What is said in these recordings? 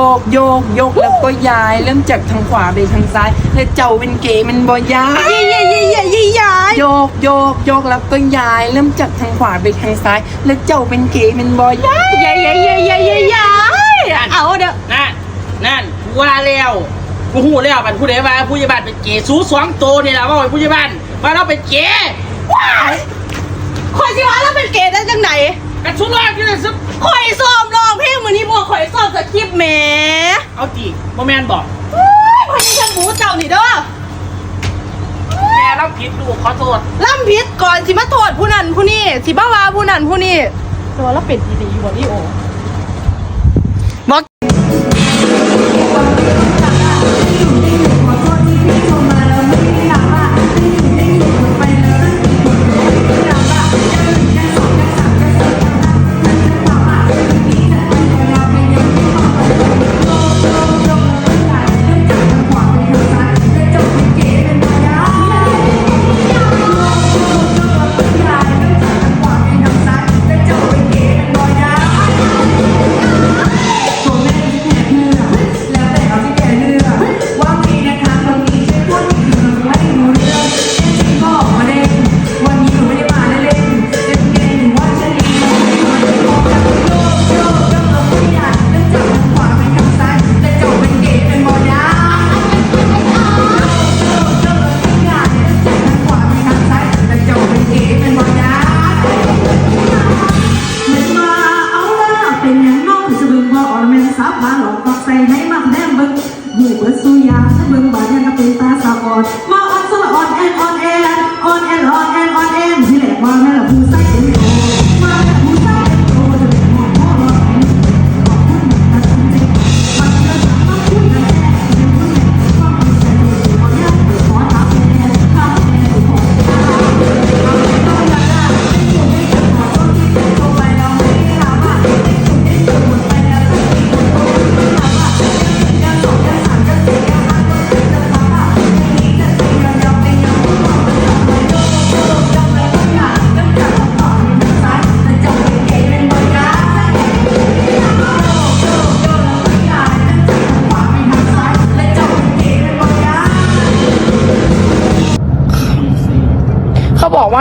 โยกโยกโยกแล้วก็ย้ายเริ่มจากทางขวาไปทางซ้าย แล้วเจ้าเป็นเกย์มันบ่ย้ายเย่เย่เย่เย่เย่ย้ายโยกโยกโยกแล้วก็ย้ายเริ่มจากทางขวาไปทางซ้าย แล้วเจ้าเป็นเกย์มันบ่ย้ายย่เย่เย่เย่เย่ย้ายเอาเด้อนั่นนั่นกูว่าแล้วกูหูแล้วมันผู้ใดว่าผู้ใหญ่บ้านเป็นเกย์สูสองโตนี่แหละว่าผู้ใหญ่บ้านว่าเราเป็นเกย์ว้ายคอยสิว่าเราเป็นเกย์ได้จังไหนกันสุดยอดที่สุดคอยซ้อมร้องเพลงมือนี้บัวคอยซ้อมสคริปต์แหม เอาจี โมแมนบอกเฮ้ยพอดีฉันหมูเจ้านี่เด้อแม่เราผิดดูขอโทษล่ำพิษก่อนสิมาโทษผู้นั้นผู้นี้สิบ้าวาผู้นั้นผู้นี้ตัวเราเป็นดีๆอยู่บ่นี่โอ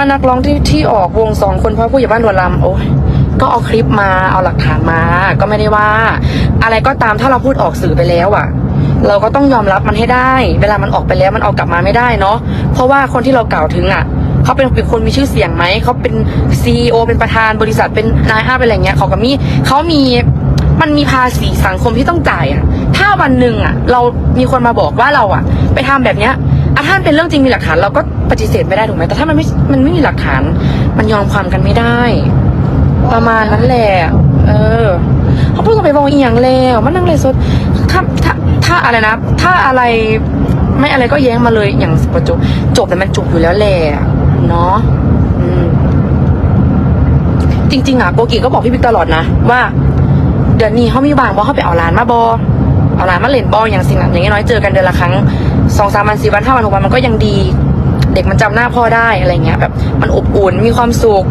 ว่านักร้องที่ที่ออกวงสองคนเพราะผู้ใหญ่บ้านดวนลำโอ้ยก็เอาคลิปมาเอาหลักฐานมา ก็ไม่ได้ว่า อะไรก็ตามถ้าเราพูดออกสื่อไปแล้วอะเราก็ต้องยอมรับมันให้ได้ เวลามันออกไปแล้วมันเอากลับมาไม่ได้เนาะเพราะว่าคนที่เรากล่าวถึงอะเขาเป็นเป็นคนมีชื่อเสียงไหมเขาเป็นซีอเป็นประธานบริษัทเป็นนายห้าเป็นอะไรเงี้ยเขาก็มีเขามีมันมีภาษีสังคมที่ต้องจ่ายอะถ้าวันหนึ่งอะเรามีคนมาบอกว่าเราอะไปทำแบบเนี้ย ถ้ามันเป็นเรื่องจริงมีหลักฐานเราก็ปฏิเสธไม่ได้ถูกไหมแต่ถ้ามันไม่มันไม่มีหลักฐาน มันยอมความกันไม่ได้ ประมาณนั้นแหละเออเขาพูดกันไปบอกอีหยังแล้วมันนั่งเลยสดถ้าถ้าถ้าอะไรนะ ถ้าอะไรไม่อะไรก็แย้งมาเลยอย่างสปจบจบแต่มันจบอยู่แล้วแหละเนาะจริงๆอะโกกิก็บอกพี่บิ๊กตลอดนะว่า เดือนนี้เขามีบางว่าเขาไปเอาร้านมาบอ เอารานมาเล่นบอลอย่างสิ่งนั้นอย่างน้อยเจอกันเดือนละครั้งสองสามวันสี่วันห้าวันหกวันมันก็ยังดี เด็กมันจำหน้าพ่อได้อะไรเงี้ยแบบ มันอบอุ่นมีความสุข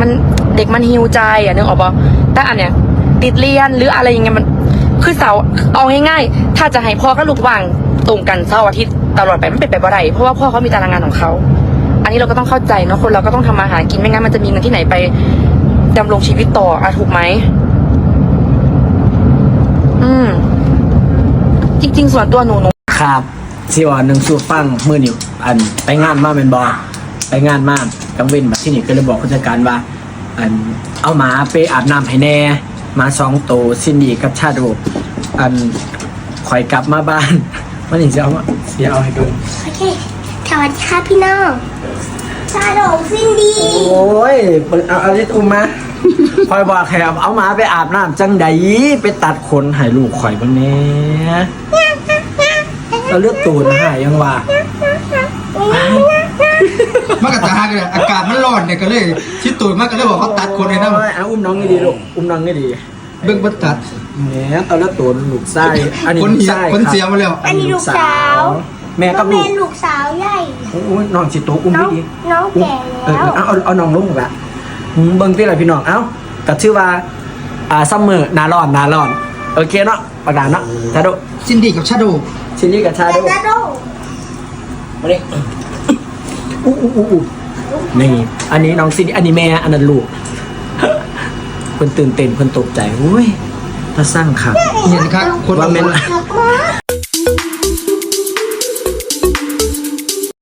มันเด็กมันฮิวใจอะนึกออกปะแต่อันเนี้ยติดเรียนหรืออะไรอย่างเงี้ยมัน คือเสาเอาง่ายๆถ้าจะให้พ่อกับลูกวางตรงกันเสาร์อาทิตย์ตลอดไปมันเป็นไปบ่ได้เพราะว่าพ่อเขามีตารางงานของเขาอันนี้เราก็ต้องเข้าใจเนาะคนเราก็ต้องทำมาหากินไม่งั้นมันจะมีเงินที่ไหนไปดำรงชีวิตต่ออะถูกไหม อืม จ ริง ๆ ส่วนตัวหนูหนูครับสิว่าหนึ่งสูฟังมือนี่อันไปงานมาเป็นบอไปงานมากังเว้นแบบที่นี่ก็เลยบอกผู้จัดการว่า อันเอาหมาไปอาบน้ำให้แน่หมาสองตัวซินดีกับชาโดอันข่อยกลับมาบ้านมันนี่จะเอามาเสียเอาให้ดูโอเคสวัสดีค่ะพี่น้องชาโดงฟินดีโอ้ยเปิดเอาเอาลิตอุ้มมาคอยบอกแคบเอาหมาไปอาบน้ำจังใดไปตัดขนให้ลูกข่อยบ้างแน่ เราเลือกตูนหายยังว่ามันก็จะหากันอากาศมันร้อนเนี่ยก็เลยชิดตูดมากก็เลยบอกเขาตัดคนในน้ำโอ้ยเอาอุ้มน้องนี่ดีลูกอุ้มน้องนี่ดีเบิ่งบัตัดแหมตอนละตัวลูกไส้อันนี้คนลูกเหียไส้คนเสียมาแล้วอันนี้ลูกสาว แม่กับแม่ลูกลูกสาวใหญ่โอ้ยน้องสิโตอุ้มน้อดีงดีน้องอุ้มแก่เออแล้วเอาเอาเอาน้องลงละอืมเบิ่งที่ไรพี่น้องเอ้าก็ชื่อว่าอ่าซัมเมอร์นาร้อนนาร้อนโอเคเนาะประดานเนาะชาโดซินดี้กับชาโดชินนี่กับชาโดแต่โดมาดิอู้อู้อู้อู้นี่อันนี้น้องซินนี่อันนี้แม่อันนั้นลูกคนตื่นเต้นคนตกใจอุ้ยถ้าสร้างขับเนี่ยนะครับคนว่าเอาแม่นรักมาก